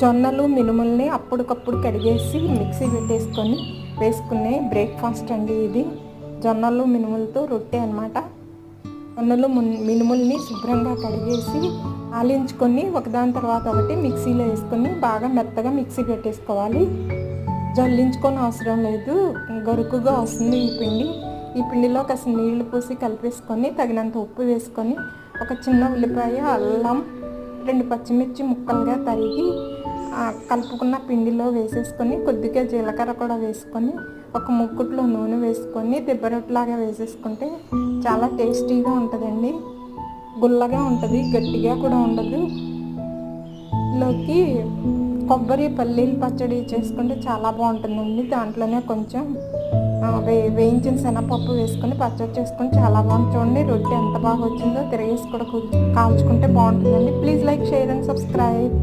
జొన్నలు మినుముల్ని అప్పటికప్పుడు కడిగేసి మిక్సీ పెట్టేసుకొని వేసుకునే బ్రేక్ఫాస్ట్ అండి ఇది. జొన్నలు మినుములతో రొట్టె అనమాట జొన్నలు మినుముల్ని శుభ్రంగా కడిగేసి ఆలించుకొని ఒకదాని తర్వాత ఒకటి మిక్సీలో వేసుకొని బాగా మెత్తగా మిక్సీ పెట్టేసుకోవాలి. జల్లించుకొని అవసరం లేదు. గరుకుగా వస్తుంది ఈ పిండి. ఈ పిండిలో కాస్త నీళ్ళు పోసి కలిపేసుకొని తగినంత ఉప్పు వేసుకొని ఒక చిన్న ఉల్లిపాయ అల్లం రెండు పచ్చిమిర్చి ముక్కలుగా తరిగి కలుపుకున్న పిండిలో వేసేసుకొని కొద్దిగా జీలకర్ర కూడా వేసుకొని ఒక ముక్కుట్లో నూనె వేసుకొని దిబ్బరొట్టులాగా వేసేసుకుంటే చాలా టేస్టీగా ఉంటుందండి. గుల్లగా ఉంటుంది గట్టిగా కూడా ఉండదు. లోకి కొబ్బరి పల్లీలు పచ్చడి చేసుకుంటే చాలా బాగుంటుందండి. దాంట్లోనే కొంచెం వే వేయించిన శనగపప్పు వేసుకొని పచ్చడి చేసుకొని చాలా బాగుంది. చూడండి రొట్టె ఎంత బాగా వచ్చిందో తిరిగేసి కూడా కాల్చుకుంటే బాగుంటుందండి. Please like share and subscribe.